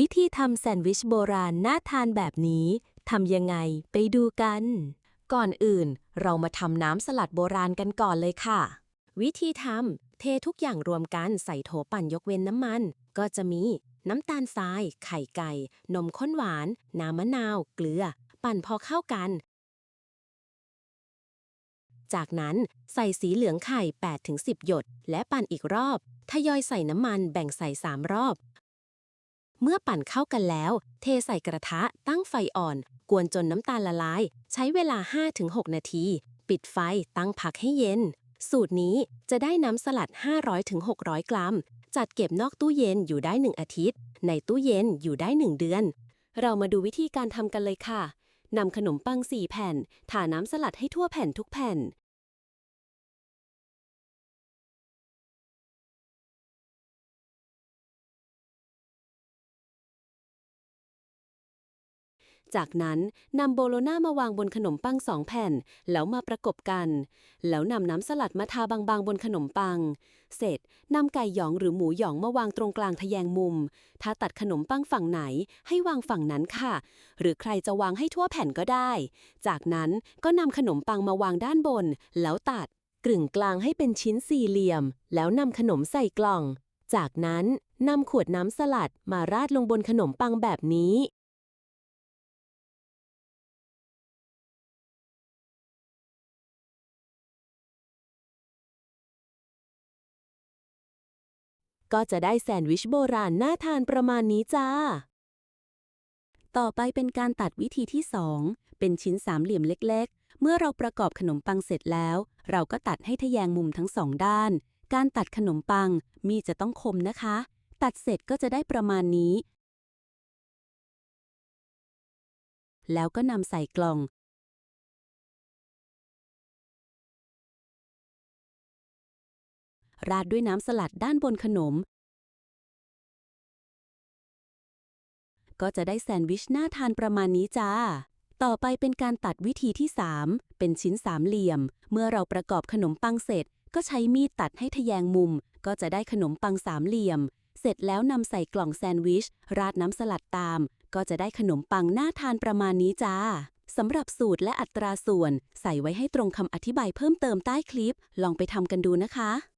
วิธีทำแซนด์วิชโบราณน่าทานแบบนี้ทำยังไงไปดูกัน ก่อนอื่นเรามาทำน้ำสลัดโบราณกันก่อนเลยค่ะ วิธีทำเททุกอย่างรวมกันใส่โถปั่นยกเว้นน้ำมัน ก็จะมีน้ำตาลทราย ไข่ไก่ นมข้นหวาน น้ำมะนาว เกลือ ปั่นพอเข้ากัน จากนั้นใส่สีเหลืองไข่ 8-10 หยด และปั่นอีกรอบ ทยอยใส่น้ำมันแบ่งใส่ 3 รอบ เมื่อปั่นเข้ากันแล้ว เทใส่กระทะตั้งไฟอ่อน กวนจนน้ำตาลละลาย ใช้เวลา 5-6 นาที ปิดไฟตั้งพักให้เย็น สูตรนี้จะได้น้ำสลัด 500-600 กรัม จัดเก็บนอกตู้เย็นอยู่ได้ 1 อาทิตย์ ในตู้เย็นอยู่ได้ 1 เดือน เรามาดูวิธีการทำกันเลยค่ะนำขนมปัง 4 แผ่น ทาน้ำสลัดให้ทั่วแผ่นทุกแผ่น จากนั้นนำโบโลน่ามาวางบนขนมปังสองแผ่น แล้วมาประกบกัน แล้วนำน้ำสลัดมาทาบางๆบนขนมปัง เสร็จนำไก่หยองหรือหมูหยองมาวางตรงกลางทะแยงมุม ถ้าตัดขนมปังฝั่งไหนให้วางฝั่งนั้นค่ะ หรือใครจะวางให้ทั่วแผ่นก็ได้ จากนั้นก็นำขนมปังมาวางด้านบน แล้วตัดกึ่งกลางให้เป็นชิ้นสี่เหลี่ยม แล้วนำขนมใส่กล่อง จากนั้นนำขวดน้ำสลัดมาราดลงบนขนมปังแบบนี้ ก็จะได้แซนด์วิชโบราณน่าทานประมาณนี้จ้า ต่อไปเป็นการตัดวิธีที่ 2 เป็นชิ้นสามเหลี่ยมเล็ก ๆ เมื่อเราประกอบขนมปังเสร็จแล้ว เราก็ตัดให้ทะแยงมุมทั้งสองด้าน การตัดขนมปังมีจะต้องคมนะคะ ตัดเสร็จก็จะได้ประมาณนี้ แล้วก็นำใส่กล่อง ราดด้วยน้ำสลัดด้านบนขนม ก็จะได้แซนด์วิชน่าทานประมาณนี้จ้า ต่อไปเป็นการตัดวิธีที่ 3 เป็นชิ้นสามเหลี่ยม เมื่อเราประกอบขนมปังเสร็จ ก็ใช้มีดตัดให้ทะแยงมุม ก็จะได้ขนมปังสามเหลี่ยม เสร็จแล้วนำใส่กล่องแซนด์วิช ราดน้ำสลัดตาม ก็จะได้ขนมปังน่าทานประมาณนี้จ้าสำหรับสูตรและอัตราส่วน ใส่ไว้ให้ตรงคำอธิบายเพิ่มเติมใต้คลิป ลองไปทำกันดูนะคะ